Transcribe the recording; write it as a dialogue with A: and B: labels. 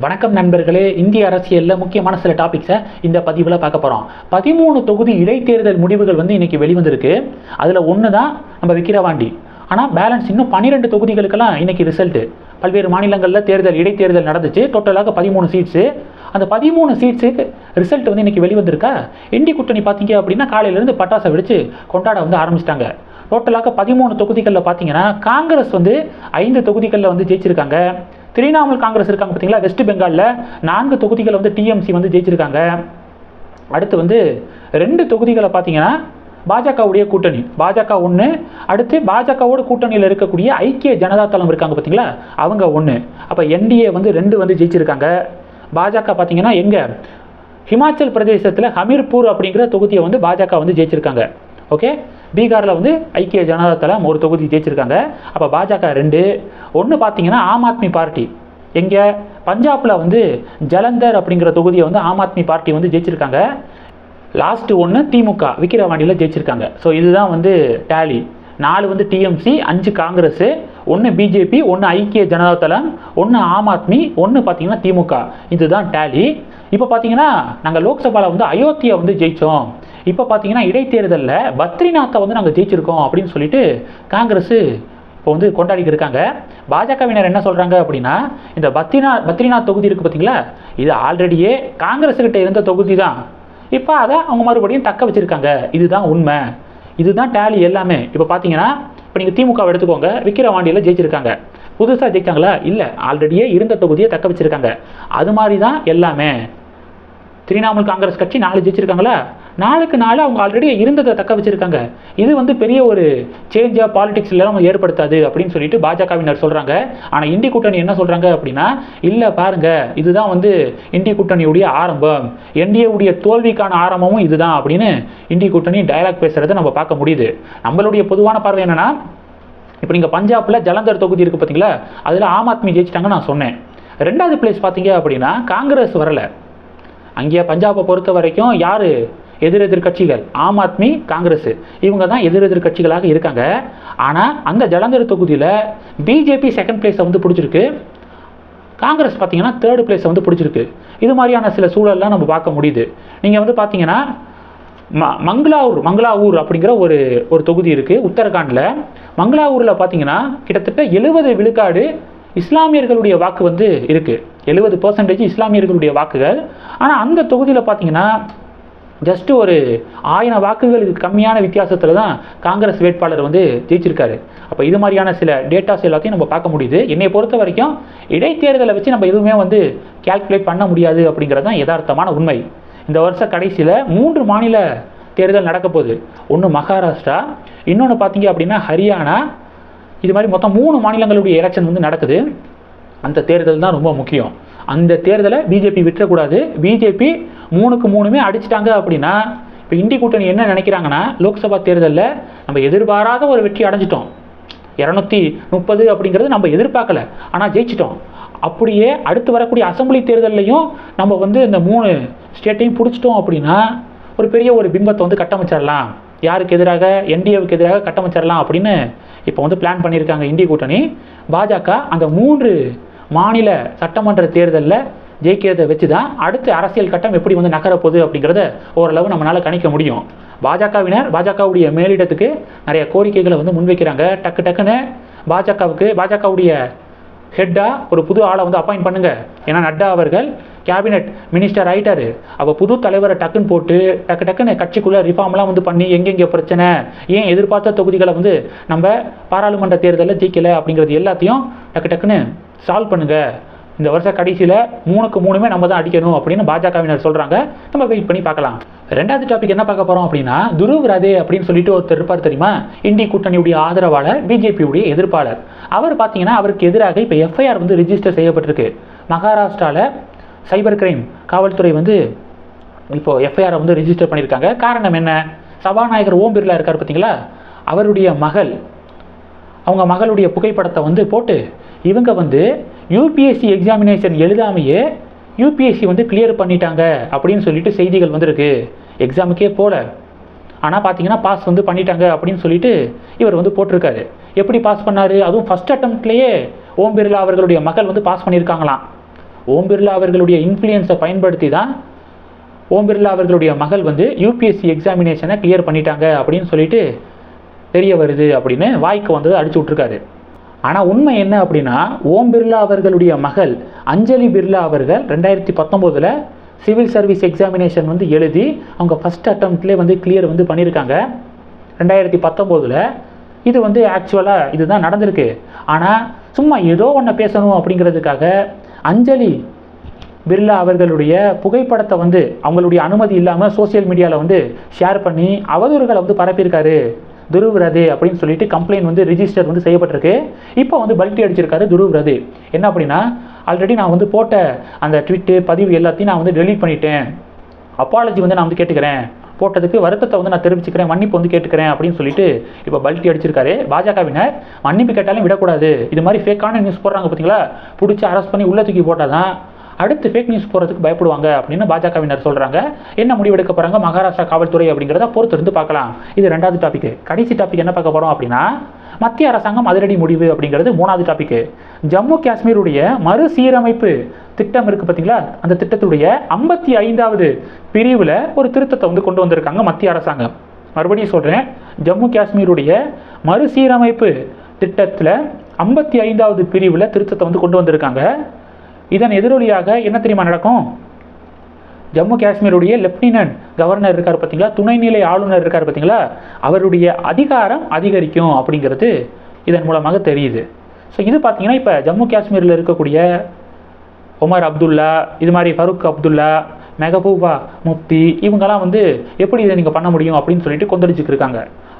A: வணக்கம் நண்பர்களே இந்திய அரசியலில் முக்கியமான சில டாபிக்ஸை இந்த பதிவில் பார்க்க போகிறோம் பதிமூணு தொகுதி இடைத்தேர்தல் முடிவுகள் வந்து இன்றைக்கி வெளிவந்திருக்கு. அதில் ஒன்று தான் நம்ம விக்கிரவாண்டி. ஆனால் பேலன்ஸ் இன்னும் பன்னிரெண்டு தொகுதிகளுக்கெல்லாம் இன்னைக்கு ரிசல்ட்டு பல்வேறு மாநிலங்களில் தேர்தல் இடைத்தேர்தல் நடந்துச்சு. டோட்டலாக பதிமூணு சீட்ஸு அந்த பதிமூணு சீட்ஸுக்கு ரிசல்ட் வந்து இன்றைக்கி வெளிவந்திருக்கா? இண்டி கூட்டணி பார்த்தீங்க அப்படின்னா காலையிலேருந்து பட்டாசை வெடித்து கொண்டாட வந்து ஆரம்பிச்சிட்டாங்க. டோட்டலாக பதிமூணு தொகுதிகளில் பார்த்தீங்கன்னா காங்கிரஸ் வந்து ஐந்து தொகுதிகளில் வந்து ஜெயிச்சிருக்காங்க. திரிணாமுல் காங்கிரஸ் இருக்காங்க பார்த்தீங்களா வெஸ்ட் பெங்காலில் நான்கு தொகுதிகளை வந்து டிஎம்சி வந்து ஜெயிச்சிருக்காங்க. அடுத்து வந்து ரெண்டு தொகுதிகளை பார்த்தீங்கன்னா பாஜகவுடைய கூட்டணி. பாஜக ஒன்று அடுத்து பாஜகவோட கூட்டணியில் இருக்கக்கூடிய ஐக்கிய ஜனதா தளம் இருக்காங்க பார்த்தீங்களா அவங்க ஒன்று அப்போ என்டிஏ வந்து ரெண்டு வந்து ஜெயிச்சிருக்காங்க. பாஜக பார்த்தீங்கன்னா எங்கே? ஹிமாச்சல் பிரதேசத்தில் ஹமீர்பூர் அப்படிங்கிற தொகுதியை வந்து பாஜக வந்து ஜெயிச்சிருக்காங்க. ஓகே பீகாரில் வந்து ஐக்கிய ஜனதா தளம் ஒரு தொகுதி ஜெயிச்சிருக்காங்க. அப்போ பாஜக ரெண்டு. ஒன்று பார்த்தீங்கன்னா ஆம் ஆத்மி பார்ட்டி. எங்கே? பஞ்சாபில் வந்து ஜலந்தர் அப்படிங்கிற தொகுதியை வந்து ஆம் ஆத்மி பார்ட்டி வந்து ஜெயிச்சிருக்காங்க. லாஸ்ட்டு ஒன்று திமுக விக்கிரவாண்டியில் ஜெயிச்சிருக்காங்க. ஸோ இதுதான் வந்து டேலி நாலு வந்து டிஎம்சி அஞ்சு காங்கிரஸு. ஒன்று பிஜேபி ஒன்று ஐக்கிய ஜனதா தளம் ஒன்று ஆம் ஆத்மி ஒன்று பார்த்தீங்கன்னா திமுக. இதுதான் டேலி இப்போ பார்த்தீங்கன்னா நாங்கள் லோக்சபாவில் வந்து அயோத்தியை வந்து ஜெயித்தோம் இப்போ பார்த்தீங்கன்னா இடைத்தேர்தலில் பத்ரிநாத்தை வந்து நாங்கள் ஜெயிச்சிருக்கோம் அப்படின்னு சொல்லிட்டு காங்கிரஸ் இப்போ வந்து கொண்டாடிட்டு இருக்காங்க. பாஜகவினர் என்ன சொல்கிறாங்க அப்படின்னா இந்த பத்ரிநாத் பத்ரிநாத் தொகுதி இருக்குது பார்த்தீங்களா இது ஆல்ரெடியே காங்கிரஸுக்கிட்ட இருந்த தொகுதி தான். இப்போ அதை அவங்க மறுபடியும் தக்க வச்சுருக்காங்க. இதுதான் உண்மை. இதுதான் டேலி எல்லாமே. இப்போ பார்த்தீங்கன்னா இப்போ நீங்கள் திமுக எடுத்துக்கோங்க விக்கிரவாண்டியில் ஜெயிச்சிருக்காங்க. புதுசாக ஜெயிச்சாங்களா? இல்லை. ஆல்ரெடியே இருந்த தொகுதியை தக்க வச்சுருக்காங்க. அது மாதிரி தான் எல்லாமே. திரிணாமுல் காங்கிரஸ் கட்சி நாலு ஜெயிச்சிருக்காங்களா? நாளுக்கு நாள் அவங்க ஆல்ரெடி இருந்ததை தக்க வச்சிருக்காங்க. இது வந்து பெரிய ஒரு சேஞ்சாக பாலிடிக்ஸ்லாம் ஏற்படுத்தாது அப்படின்னு சொல்லிட்டு பாஜகவினர் சொல்கிறாங்க ஆனால் இந்தி கூட்டணி என்ன சொல்கிறாங்க அப்படின்னா இல்லை பாருங்க இதுதான் வந்து இந்தி கூட்டணியுடைய ஆரம்பம். என்டிஏவுடைய தோல்விக்கான ஆரம்பமும் இதுதான் அப்படின்னு இந்தி கூட்டணி டயலாக் பேசுகிறத நம்ம பார்க்க முடியுது. நம்மளுடைய பொதுவான பார்வை என்னன்னா இப்போ நீங்கள் பஞ்சாபில் ஜலந்தர் தொகுதி இருக்குது பார்த்தீங்களா அதில் ஆம் ஆத்மி ஜெயிச்சிட்டாங்க நான் சொன்னேன். ரெண்டாவது பிளேஸ் பார்த்தீங்க அப்படின்னா காங்கிரஸ் வரலை. அங்கேயே பஞ்சாபை பொறுத்த வரைக்கும் யார்? எதிரெதிர் கட்சிகள் ஆம் ஆத்மி காங்கிரஸ். இவங்க தான் எதிரெதிர் கட்சிகளாக இருக்காங்க. ஆனால் அந்த ஜலந்தர் தொகுதியில் பிஜேபி செகண்ட் பிளேஸை வந்து பிடிச்சிருக்கு. காங்கிரஸ் பார்த்தீங்கன்னா தேர்டு பிளேஸை வந்து பிடிச்சிருக்கு. இது மாதிரியான சில சூழல்லாம் நம்ம பார்க்க முடியுது. நீங்கள் வந்து பார்த்தீங்கன்னா ம மங்களாவூர் மங்களாவூர் அப்படிங்கிற ஒரு ஒரு தொகுதி இருக்குது உத்தரகாண்டில். மங்களாவூரில் பார்த்தீங்கன்னா கிட்டத்தட்ட எழுபது விழுக்காடு இஸ்லாமியர்களுடைய வாக்கு வந்து இருக்குது எழுபது பர்சன்டேஜ் இஸ்லாமியர்களுடைய வாக்குகள். ஆனால் அந்த தொகுதியில் பார்த்தீங்கன்னா ஜஸ்ட் ஒரு ஆயிரம் வாக்குகளுக்கு கம்மியான வித்தியாசத்தில் தான் காங்கிரஸ் வேட்பாளர் வந்து ஜெயிச்சிருக்காரு. அப்போ இது மாதிரியான சில டேட்டாஸ் எல்லாத்தையும் நம்ம பார்க்க முடியுது. என்னை பொறுத்த வரைக்கும் இடைத்தேர்தலை வச்சு நம்ம எதுவுமே வந்து கால்குலேட் பண்ண முடியாது அப்படிங்கிறது தான் யதார்த்தமான உண்மை. இந்த வருஷ கடைசியில் மூன்று மாநில தேர்தல் நடக்க போகுது. ஒன்று மகாராஷ்டிரா இன்னொன்று பார்த்தீங்க அப்படின்னா ஹரியானா இது மாதிரி மொத்தம் மூணு மாநிலங்களுடைய எலெக்ஷன் வந்து நடக்குது. அந்த தேர்தல் தான் ரொம்ப முக்கியம். அந்த தேர்தலை பிஜேபி விட்டுறக்கூடாது. பிஜேபி மூணுக்கு மூணுமே அடிச்சிட்டாங்க அப்படின்னா இப்போ இந்தி கூட்டணி என்ன நினைக்கிறாங்கன்னா லோக்சபா தேர்தலில் நம்ம எதிர்பாராத ஒரு வெற்றி அடைஞ்சிட்டோம். இரநூத்தி முப்பது அப்படிங்கிறது நம்ம எதிர்பார்க்கல. ஆனால் ஜெயிச்சிட்டோம். அப்படியே அடுத்து வரக்கூடிய அசம்பிளி தேர்தல்லையும் நம்ம வந்து இந்த மூணு ஸ்டேட்டையும் பிடிச்சிட்டோம் அப்படின்னா ஒரு பெரிய ஒரு பிம்பத்தை வந்து கட்டமைச்சிடலாம். யாருக்கு எதிராக என்டிஏவுக்கு எதிராக கட்டமைச்சிடலாம் அப்படின்னு இப்போ வந்து பிளான் பண்ணியிருக்காங்க இந்திய கூட்டணி. பாஜக அந்த மூன்று மாநில சட்டமன்ற தேர்தலில் ஜெயிக்கிறத வச்சு தான் அடுத்த அரசியல் கட்டம் எப்படி வந்து நகரப்போகுது அப்படிங்கிறத ஓரளவு நம்மளால் கணிக்க முடியும். பாஜகவினர் பாஜகவுடைய மேலிடத்துக்கு நிறைய கோரிக்கைகளை வந்து முன்வைக்கிறாங்க. டக்கு டக்குன்னு பாஜகவுக்கு பாஜகவுடைய ஹெட்டாக ஒரு புது ஆளை வந்து அப்பாயிண்ட் பண்ணுங்கள் ஏன்னா நட்டா அவர்கள் கேபினெட் மினிஸ்டர் ஆயிட்டாரு. அப்போ புது தலைவரை டக்குன்னு போட்டு டக்கு டக்குன்னு கட்சிக்குள்ளே ரிஃபார்ம்லாம் வந்து பண்ணி எங்கெங்கே பிரச்சனை ஏன் எதிர்பார்த்த தொகுதிகளை வந்து நம்ம பாராளுமன்ற தேர்தலில் ஜெயிக்கலை அப்படிங்கிறது எல்லாத்தையும் டக்கு டக்குன்னு சால்வ் பண்ணுங்கள் இந்த வருஷ கடைசியில் மூணுக்கு மூணுமே நம்ம தான் அடிக்கணும் அப்படின்னு பாஜகவினர் சொல்கிறாங்க நம்ம வெயிட் பண்ணி பார்க்கலாம். ரெண்டாவது டாபிக் என்ன பார்க்க போகிறோம் அப்படின்னா துருவ் ரதே அப்படின்னு சொல்லிட்டு ஒருத்தர் இருப்பார் தெரியுமா? இந்தி கூட்டணியுடைய ஆதரவாளர் பிஜேபியுடைய எதிர்ப்பாளர். அவர் பார்த்தீங்கன்னா அவருக்கு எதிராக இப்போ எஃப்ஐஆர் வந்து ரிஜிஸ்டர் செய்யப்பட்டிருக்கு. மகாராஷ்டிராவில் சைபர் கிரைம் காவல்துறை வந்து இப்போ எஃப்ஐஆரை வந்து ரிஜிஸ்டர் பண்ணியிருக்காங்க. காரணம் என்ன? சபாநாயகர் ஓம் பிர்லா இருக்கார் பார்த்தீங்களா? அவருடைய மகள் அவங்க மகளுடைய புகைப்படத்தை வந்து போட்டு இவங்க வந்து யூபிஎஸ்சி எக்ஸாமினேஷன் எழுதாமையே யூபிஎஸ்சி வந்து கிளியர் பண்ணிட்டாங்க அப்படின்னு சொல்லிட்டு செய்திகள் வந்திருக்கு. எக்ஸாமுக்கே போகல ஆனால் பார்த்தீங்கன்னா பாஸ் வந்து பண்ணிட்டாங்க அப்படின்னு சொல்லிட்டு இவர் வந்து போட்டிருக்காரு. எப்படி பாஸ் பண்ணாரு? அதுவும் ஃபஸ்ட் அட்டம்ப்ட்லேயே ஓம் பிர்லா அவர்களுடைய மகள் வந்து பாஸ் பண்ணியிருக்காங்களாம். ஓம் பிர்லா அவர்களுடைய இன்ஃப்ளூயன்ஸை பயன்படுத்தி தான் ஓம் பிர்லா அவர்களுடைய மகள் வந்து யூபிஎஸ்சி எக்ஸாமினேஷனை கிளியர் பண்ணிட்டாங்க அப்படின்னு சொல்லிட்டு தெரிய வருது அப்படின்னு வாய்க்கு வந்தது அடிச்சு விட்ருக்காரு ஆனால் உண்மை என்ன அப்படின்னா ஓம் பிர்லா அவர்களுடைய மகள் அஞ்சலி பிர்லா அவர்கள் ரெண்டாயிரத்தி பத்தொம்போதில் சிவில் சர்வீஸ் எக்ஸாமினேஷன் வந்து எழுதி அவங்க ஃபஸ்ட் அட்டம்ப்ட்லேயே வந்து கிளியர் வந்து பண்ணியிருக்காங்க ரெண்டாயிரத்தி பத்தொம்போதில் இது வந்து ஆக்சுவலாக இதுதான் நடந்திருக்கு. ஆனால் சும்மா ஏதோ ஒன்று பேசணும் அப்படிங்கிறதுக்காக அஞ்சலி பிர்லா அவர்களுடைய புகைப்படத்தை வந்து அவங்களுடைய அனுமதி இல்லாமல் சோஷியல் மீடியாவில் வந்து ஷேர் பண்ணி அவதூறுகளை வந்து பரப்பியிருக்காரு. துருவ்ரதே அப்படின்னு சொல்லிட்டு கம்ப்ளைண்ட் வந்து ரிஜிஸ்டர் வந்து செய்யப்பட்டிருக்கு. இப்போ வந்து பல்ட்டி அடிச்சிருக்காரு துருவ் என்ன அப்படின்னா ஆல்ரெடி நான் வந்து போட்ட அந்த ட்விட்டு பதிவு எல்லாத்தையும் நான் வந்து டெலீட் பண்ணிட்டேன். அப்பாலஜி வந்து நான் வந்து கேட்டுக்கிறேன். போட்டதுக்கு வருத்தத்தை வந்து நான் தெரிவிச்சுக்கிறேன் மன்னிப்பு வந்து கேட்டுக்கிறேன் அப்படின்னு சொல்லிட்டு இப்போ பல்ட்டி அடிச்சிருக்காரு. பாஜகவினர் மன்னிப்பு கேட்டாலும் விடக்கூடாது. இது மாதிரி ஃபேக்கான நியூஸ் போடுறாங்க பார்த்தீங்களா? பிடிச்சி அரெஸ்ட் பண்ணி உள்ள தூக்கி போட்டால் தான் அடுத்து ஃபேக் நியூஸ் போகிறதுக்கு பயப்படுவாங்க அப்படின்னு பாஜகவினர் சொல்கிறாங்க என்ன முடிவெடுக்க போகிறாங்க மகாராஷ்டிரா காவல்துறை அப்படிங்கிறத பொறுத்திருந்து பார்க்கலாம். இது ரெண்டாவது டாபிக் கடைசி டாபிக் என்ன பார்க்க போகிறோம் அப்படின்னா மத்திய அரசாங்கம் அதிரடி முடிவு அப்படிங்கிறது மூணாவது டாபிக் ஜம்மு காஷ்மீருடைய மறுசீரமைப்பு திட்டம் இருக்குது பார்த்தீங்களா? அந்த திட்டத்துடைய ஐம்பத்தி ஐந்தாவது பிரிவில் ஒரு திருத்தத்தை வந்து கொண்டு வந்திருக்காங்க மத்திய அரசாங்கம். மறுபடியும் சொல்கிறேன் ஜம்மு காஷ்மீருடைய மறுசீரமைப்பு திட்டத்தில் ஐம்பத்தி ஐந்தாவது பிரிவில் திருத்தத்தை வந்து கொண்டு வந்திருக்காங்க. இதன் எதிரொலியாக என்ன தெரியுமா நடக்கும்? ஜம்மு காஷ்மீருடைய லெப்டினன்ட் கவர்னர் இருக்கார் பார்த்தீங்களா? துணைநிலை ஆளுநர் இருக்கார் பார்த்தீங்களா? அவருடைய அதிகாரம் அதிகரிக்கும் அப்படிங்கிறது இதன் மூலமாக தெரியுது. ஸோ இது பார்த்தீங்கன்னா இப்போ ஜம்மு காஷ்மீரில் இருக்கக்கூடிய உமர் அப்துல்லா இது மாதிரி ஃபருக் அப்துல்லா மெகபூபா முப்தி இவங்கெல்லாம் வந்து எப்படி இதை நீங்கள் பண்ண முடியும் அப்படின்னு சொல்லிட்டு கொந்தளிச்சுட்டு இருக்காங்க.